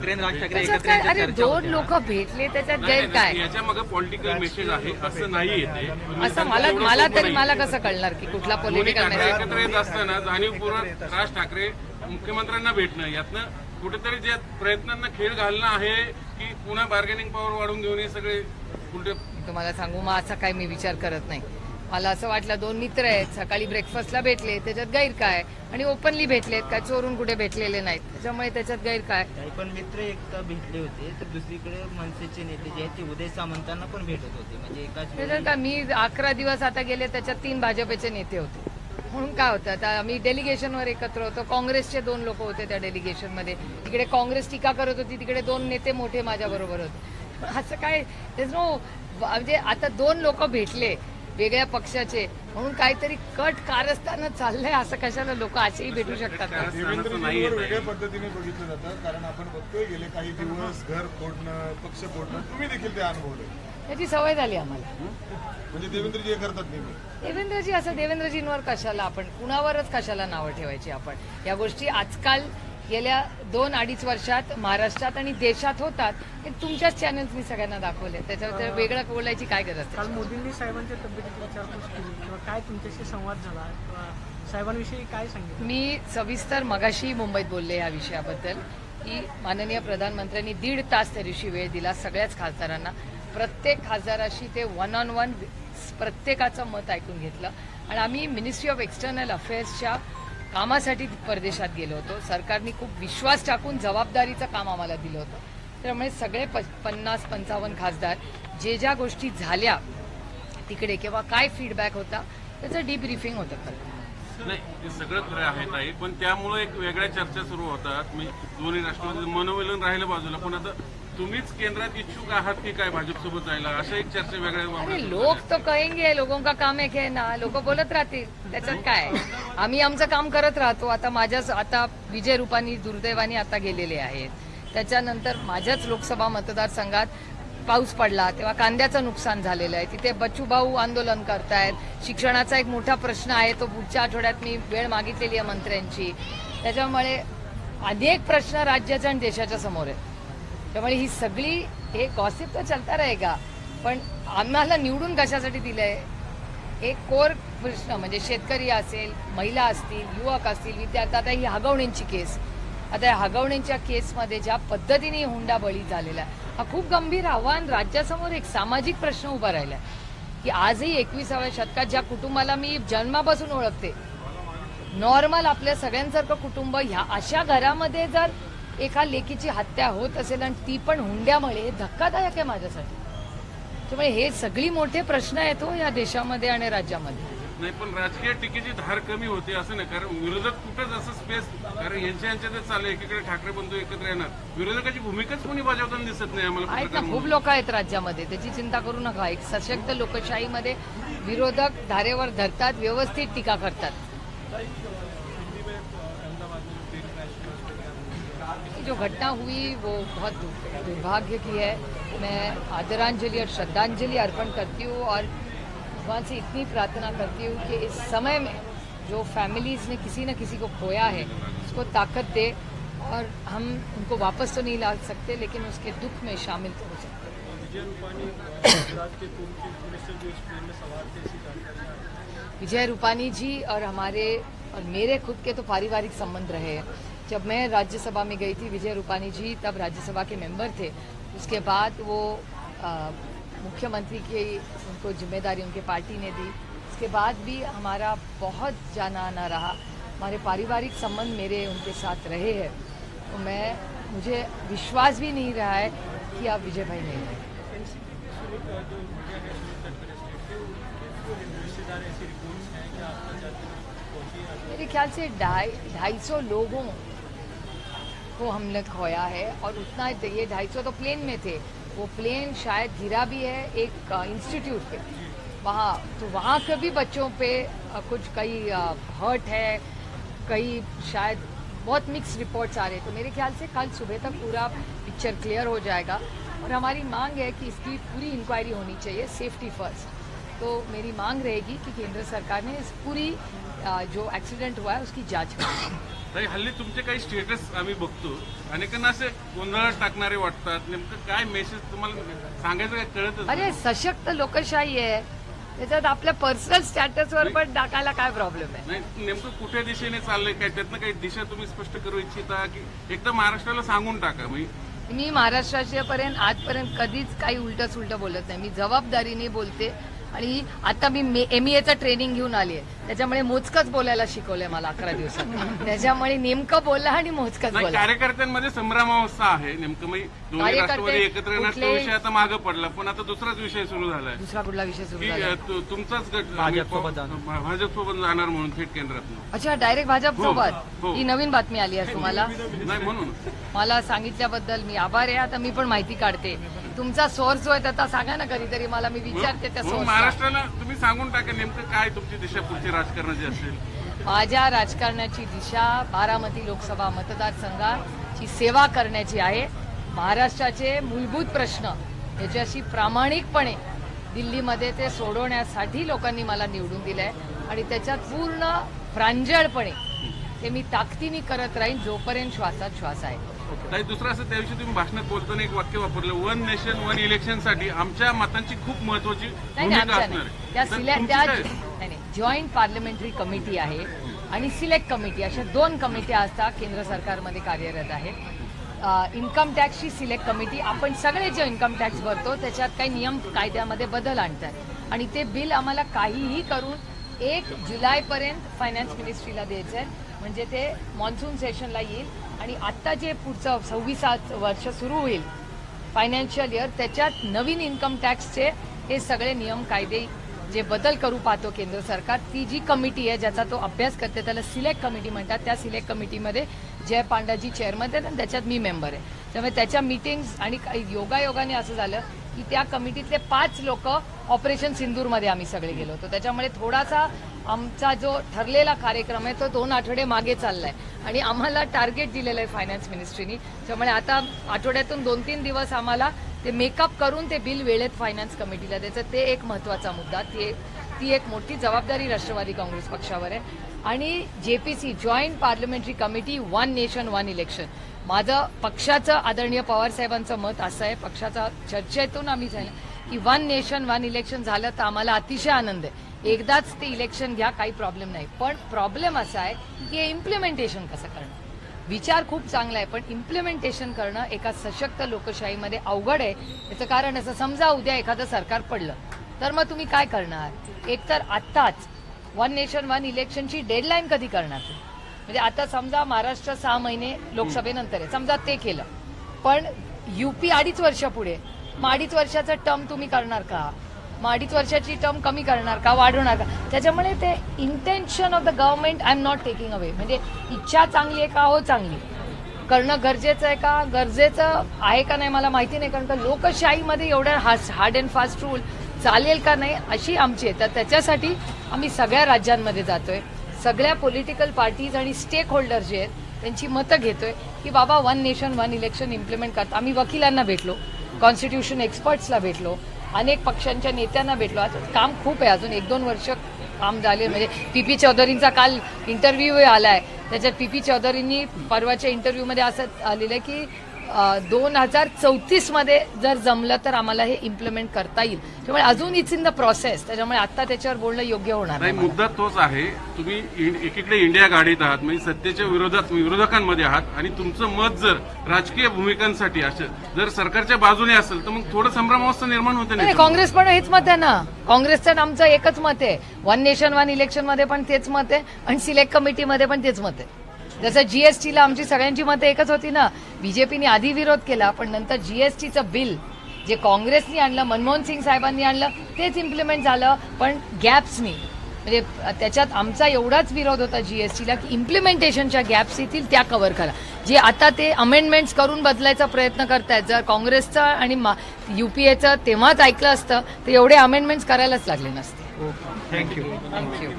त्याच्यात एकत्र काय? अरे दोन. लोक भेटले त्याच्यात गैर काय याच्या मागे पॉलिटिकल मेसेज आहे असं नाही येते. असं मला मला तरी मला कसं कळणार की कुठला पॉलिटिकल मेसेज एकत्र येत असताना जाणीवपूर्वक राज ठाकरे मुख्यमंत्र्यांना भेटणं यातनं कुठेतरी ज्या प्रयत्नांना खेळ घालणं आहे की पुन्हा बार्गेनिंग पॉवर वाढवून घेऊन हे सगळे मी तुम्हाला सांगू मग असा काय मी विचार करत नाही. मला असं वाटलं दोन मित्र आहेत सकाळी ब्रेकफास्टला भेटले त्याच्यात गैर काय? आणि ओपनली भेटलेत काय चोरून कुठे भेटलेले नाहीत. त्याच्यामुळे त्याच्यात गैर काय? पण मित्र एकदा भेटले होते तर दुसरीकडे मनसेचे नेते जे आहेत ते उदय सामंतांना पण भेटत होते. म्हणजे एकाच त्याच्यात का मी अकरा दिवस आता गेले त्याच्यात तीन भाजपचे नेते होते. म्हणून काय होतं आता आम्ही डेलिगेशनवर एकत्र होतो. काँग्रेसचे दोन लोक होते त्या डेलिगेशनमध्ये तिकडे काँग्रेस टीका करत होती तिकडे दोन नेते मोठे माझ्या बरोबर होते असं काय no म्हणजे आता दोन लोक भेटले वेगळ्या पक्षाचे. म्हणून काहीतरी कट कारस्थानं चाललंय असं कशाला लोक असेही भेटू शकतात वेगळ्या. पद्धतीने बघितलं जातं कारण आपण बघतोय गेले काही दिवस घर फोडणं पक्ष फोडणं तुम्ही देखील ते अनुभवले. त्याची सवय झाली आम्हाला. म्हणजे देवेंद्रजी हे करतात नेहमी. देवेंद्रजी असं देवेंद्रजींवर कशाला आपण कुणावरच कशाला नावं ठेवायची आपण? या गोष्टी आजकाल गेल्या दोन अडीच वर्षात महाराष्ट्रात आणि देशात होतात हे तुमच्याच चॅनल्सनी सगळ्यांना दाखवले. त्याच्यावर वेगळं बोलायची काय गरज काल आहे मोदींनी साहेबांच्या तब्येतीची विचारपूस केली. किंवा काय तुमच्याशी संवाद झाला? साहेबांविषयी काय सांगितलं? मी सविस्तर मगाशी मुंबईत बोलले या विषयाबद्दल की माननीय प्रधानमंत्र्यांनी दीड तास त्या दिवशी वेळ दिला सगळ्याच खासदारांना. प्रत्येक खासदाराशी ते वन ऑन वन प्रत्येकाचं मत ऐकून घेतलं. आणि आम्ही मिनिस्ट्री ऑफ एक्सटर्नल अफेअर्सच्या कामासाठी परदेशात गेलो होतो. सरकारने खूप विश्वास टाकून जबाबदारीचं काम आम्हाला दिलं होतं. त्यामुळे सगळे प पन्नास पंचावन्न खासदार जे ज्या गोष्टी झाल्या तिकडे किंवा काय फीडबॅक होता त्याचं डिब्रिफिंग होतं खरं. नाही ते सगळं खरं आहे ताई पण त्यामुळे एक वेगळ्या चर्चा सुरू होतात. म्हणजे दोन्ही राष्ट्रवादी मनोमिलन राहिलं बाजूला पण आता तुम्हीच केंद्रात इच्छुक आहात की काय भाजपसोबत जायला? अशा एक चर्चा वेगळ्या लोक तो कहेंगे लोगों का काम है है ना लोक बोलत राहतील. त्याच्यात काय आम्ही आमचं काम करत राहतो. आता माझ्या आता विजय रूपानी दुर्दैवानी आता गेलेले आहेत. त्याच्यानंतर माझ्याच लोकसभा मतदारसंघात पाऊस पडला. तेव्हा कांद्याचं नुकसान झालेलं आहे. तिथे बच्चूभाऊ आंदोलन करतायत. शिक्षणाचा एक मोठा प्रश्न आहे. तो पुढच्या आठवड्यात मी वेळ मागितलेली आहे मंत्र्यांची. त्याच्यामुळे अनेक प्रश्न राज्याच्या आणि देशाच्या समोर आहेत. त्यामुळे ही सगळी हे गॉसिप तर चलता रहेगा पण आम्हाला निवडून कशासाठी आहे एक कोर प्रश्न म्हणजे शेतकरी असेल महिला असतील युवक असतील विद्यार्थी आता ही हगवण्यांची केस. आता या हगवण्यांच्या केसमध्ये ज्या पद्धतीने हुंडा बळी झालेला आहे हा खूप गंभीर आव्हान राज्यासमोर एक सामाजिक प्रश्न उभा राहिला आहे की आजही एकविसाव्या शतकात ज्या कुटुंबाला मी जन्मापासून ओळखते नॉर्मल आपल्या सगळ्यांसारखं कुटुंब ह्या अशा घरामध्ये जर एका लेकीची हत्या होत असेल आणि ती पण हुंड्यामुळे हे धक्कादायक आहे माझ्यासाठी. त्यामुळे हे सगळी मोठे प्रश्न आहेत हो या देशामध्ये आणि राज्यामध्ये. नाही पण राजकीय टीकेची धार कमी होते असं नाही कारण विरोधक कुठंच असं स्पेस कारण यांच्या यांच्यातच चालू एकीकडे ठाकरे बंधू एकत्र येणार. विरोधकाची भूमिकाच कोणी बजावताना दिसत नाही आम्हाला आहेत ना खूप. लोक आहेत राज्यामध्ये त्याची चिंता करू नका. एक सशक्त लोकशाहीमध्ये विरोधक धारेवर धरतात व्यवस्थित टीका करतात. जो घटना हुई वो बहुत दुर्भाग्य की है मैं आदरांजलि और श्रद्धांजलि अर्पण करती हूँ और भगवान से इतनी प्रार्थना करती हूँ कि इस समय में जो फैमिलीज़ ने किसी न किसी को खोया है उसको ताकत दे और हम उनको वापस तो नहीं ला सकते लेकिन उसके दुख में शामिल तो हो सकते। विजय रूपानी जी और हमारे और मेरे खुद के तो पारिवारिक संबंध रहे हैं। जब मैं राज्यसभा में गई थी विजय रूपानी जी, तब राज्यसभा के मेंबर थे। उसके बाद वो मुख्यमंत्री की उनको ज़िम्मेदारी उनके पार्टी ने दी। उसके बाद भी हमारा बहुत जाना आना रहा। हमारे पारिवारिक संबंध मेरे उनके साथ रहे हैं। तो मैं, मुझे विश्वास भी नहीं रहा है कि आप विजय भाई नहीं हैं। मेरे ख्याल से ढाई ढाई सौ लोगों को हमने खोया है और उतना ये ढाई सौ तो प्लेन में थे। वो प्लेन शायद गिरा भी है एक इंस्टीट्यूट पे। वहाँ तो वहाँ के भी बच्चों पे कुछ कई हर्ट है, कई शायद बहुत मिक्स रिपोर्ट्स आ रहे हैं। तो मेरे ख्याल से कल सुबह तक पूरा पिक्चर क्लियर हो जाएगा। और हमारी मांग है कि इसकी पूरी इंक्वायरी होनी चाहिए सेफ्टी फ़र्स्ट तो मेरी मांग रहेगी कि केंद्र सरकार ने इस पूरी जो एक्सीडेंट हुआ है उसकी जांच ताई हल्ली तुमचे काही स्टेटस आम्ही बघतो. अनेकांना असे गोंधळात टाकणारे वाटतात. नेमकं काय मेसेज तुम्हाला सांगायचं काय कळतच अरे सशक्त लोकशाही आहे. त्याच्यात आपल्या पर्सनल स्टॅटसवर पण टाकायला काय प्रॉब्लेम आहे? नाही नेमकं कुठे दिशेने चाललंय? काय त्यातनं काही दिशा तुम्ही स्पष्ट करू इच्छिता की एकदा महाराष्ट्राला सांगून टाका? म्हणजे मी महाराष्ट्राच्या पर्यंत आजपर्यंत कधीच काही उलट सुलट बोलत नाही. मी जबाबदारीने बोलते. आणि आता मी एम चं ट्रेनिंग घेऊन आली आहे. त्याच्यामुळे मोजकच बोलायला शिकवलंय मला अकरा दिवसात. त्याच्यामुळे नेमकं बोला आणि मोजकच बोला कार्यकर्त्यांमध्ये संभ्रमावस्था आहे. नेमकं दोन्ही राष्ट्रवादी एकत्र विषय आता मागं पडला. पण आता दुसराच विषय सुरू झालाय. दुसरा कुठला विषय सुरू की झाला अ, तु- तुमचाच गट भाजपसोबत जाणार. म्हणून थेट केंद्रात अच्छा डायरेक्ट भाजप सोबत हो. ही नवीन बातमी आली आहे तुम्हाला? नाही म्हणून. मला सांगितल्याबद्दल मी आभार आहे. आता मी पण माहिती काढते. तुमचा सोर्स जो आहे त्याचा सांगा ना कधीतरी मला मी विचारते त्या सोर्स महाराष्ट्राला तुम्ही सांगून टाका नेमकं काय तुमची दिशा पुढची राजकारणाची असेल. माझ्या राजकारणाची दिशा बारामती लोकसभा मतदारसंघाची सेवा करण्याची आहे. महाराष्ट्राचे मूलभूत प्रश्न याच्याशी प्रामाणिकपणे दिल्लीमध्ये ते सोडवण्यासाठी लोकांनी मला निवडून दिलंय आणि त्याच्यात पूर्ण प्रांजळपणे ते मी ताकदीने करत राहीन जोपर्यंत श्वासात श्वास आहे. काही दुसरं असं त्याविषयी तुम्ही भाषणात बोलताना एक वाक्य वापरलं. वन नेशन वन इलेक्शनसाठी आमच्या मतांची खूप महत्वाची नाही नाही भूमिका असणार नाही. आहे. नाही नाही. जॉईंट पार्लमेंटरी कमिटी आहे आणि सिलेक्ट कमिटी अशा दोन कमिट्या असतात केंद्र सरकारमध्ये कार्यरत आहेत. इन्कम टॅक्सची सिलेक्ट कमिटी आपण सगळे जे इन्कम टॅक्स भरतो त्याच्यात काही नियम कायद्यामध्ये बदल आणतात. आणि ते बिल आम्हाला काहीही करून एक जुलैपर्यंत फायनान्स मिनिस्ट्रीला द्यायचं आहे म्हणजे ते मॉन्सून सेशनला येईल. आणि आत्ता जे पुढचं सव्वीसात वर्ष सुरू होईल फायनान्शियल इयर त्याच्यात नवीन इन्कम टॅक्सचे हे सगळे नियम कायदे जे बदल करू पाहतो केंद्र सरकार ती जी कमिटी आहे ज्याचा तो अभ्यास करते त्याला सिलेक्ट कमिटी म्हणतात. त्या सिलेक्ट कमिटीमध्ये जय पांडाजी चेअरमन आहेत आणि त्याच्यात मी मेंबर आहे. त्यामुळे त्याच्या मिटिंग्स आणि काही योगायोगाने असं झालं की त्या कमिटीतले पाच लोक ऑपरेशन सिंदूरमध्ये आम्ही सगळे गेलो होतो. त्याच्यामुळे थोडासा आमचा जो ठरलेला कार्यक्रम आहे तो दोन आठवडे मागे चाललाय. आणि आम्हाला टार्गेट दिलेलं आहे फायनान्स मिनिस्ट्रीनी त्यामुळे आता आठवड्यातून दोन तीन दिवस आम्हाला ते मेकअप करून ते बिल वेळेत फायनान्स कमिटीला द्यायचं. ते एक महत्त्वाचा मुद्दा. ती ती एक मोठी जबाबदारी राष्ट्रवादी काँग्रेस पक्षावर आहे. आणि JPC joint parliamentary committee one nation one election माझं पक्षाचं आदरणीय पवार साहेबांचं मत असं आहे. पक्षाचा चर्चेतून आम्ही झालं की वन नेशन वन इलेक्शन झालं तर आम्हाला अतिशय आनंद आहे. एकदाच ते इलेक्शन घ्या काही प्रॉब्लेम नाही. पण प्रॉब्लेम असा आहे की हे इम्प्लिमेंटेशन कसं करणं? विचार खूप चांगला आहे पण इम्प्लिमेंटेशन करणं एका सशक्त लोकशाहीमध्ये अवघड आहे. याचं कारण असं समजा उद्या एखादं सरकार पडलं तर मग तुम्ही काय करणार? एकतर आत्ताच वन नेशन वन इलेक्शनची डेडलाईन कधी करणार म्हणजे आता समजा महाराष्ट्र सहा महिने लोकसभेनंतर आहे. समजा ते केलं. पण युपी अडीच वर्ष पुढे. मग अडीच वर्षाचा टर्म तुम्ही करणार का? मग अडीच वर्षाची टर्म कमी करणार का? वाढवणार का? त्याच्यामुळे ते intention of the government I am not taking away म्हणजे इच्छा चांगली आहे का? हो चांगली करणं गरजेचं आहे का? गरजेचं आहे का नाही मला माहिती नाही. कारण का लोकशाहीमध्ये एवढ्या हार्ड अँड फास्ट रूल चालेल का नाही अशी आमची आहे. तर त्याच्यासाठी आम्ही सगळ्या राज्यांमध्ये जातोय. सगळ्या पॉलिटिकल पार्टीज आणि स्टेक होल्डर जे आहेत त्यांची मतं घेतोय की बाबा one nation one election implement करतो. आम्ही वकिलांना भेटलो कॉन्स्टिट्यूशन एक्सपर्ट्सला भेटलो अनेक पक्षांच्या नेत्यांना भेटलो. आता काम खूप आहे. अजून एक दोन वर्ष काम झाले. म्हणजे पी पी चौधरींचा काल इंटरव्ह्यू आला आहे त्याच्यात पी पी चौधरींनी परवाच्या इंटरव्ह्यूमध्ये असं आलेलं आहे की दोन हजार चौतीसमध्ये जर जमलं तर आम्हाला हे इम्प्लिमेंट करता येईल. त्यामुळे अजून इट्स इन द प्रोसेस त्याच्यामुळे आता त्याच्यावर बोलणं योग्य होणार नाही. मुद्दा तोच आहे. तुम्ही एकीकडे इंडिया गाडीत आहात म्हणजे सत्तेच्या विरोधात विरोधकांमध्ये आहात आणि तुमचं मत जर राजकीय भूमिकांसाठी असेल जर सरकारच्या बाजूने असेल तर मग थोडं संभ्रमावस्था निर्माण होते नाही काँग्रेस पण हेच मत आहे ना. काँग्रेसचं आमचं एकच मत आहे. वन नेशन वन इलेक्शनमध्ये पण तेच मत आहे आणि सिलेक्ट कमिटीमध्ये पण तेच मत आहे. जसं जीएसटीला आमची सगळ्यांची मतं एकच होती ना. बीजेपीने आधी विरोध केला पण नंतर जीएसटीचं बिल जे काँग्रेसनी आणलं मनमोहन सिंग साहेबांनी आणलं तेच इम्प्लिमेंट झालं. पण गॅप्सनी म्हणजे त्याच्यात आमचा एवढाच विरोध होता जीएसटीला की इम्प्लिमेंटेशनच्या गॅप्स येतील त्या कव्हर करा. जे आता ते अमेंडमेंट्स करून बदलायचा प्रयत्न करतायत जर काँग्रेसचं आणि युपीएचं तेव्हाच ऐकलं असतं तर एवढे अमेंडमेंट्स करायलाच लागले नसते. Thank you thank you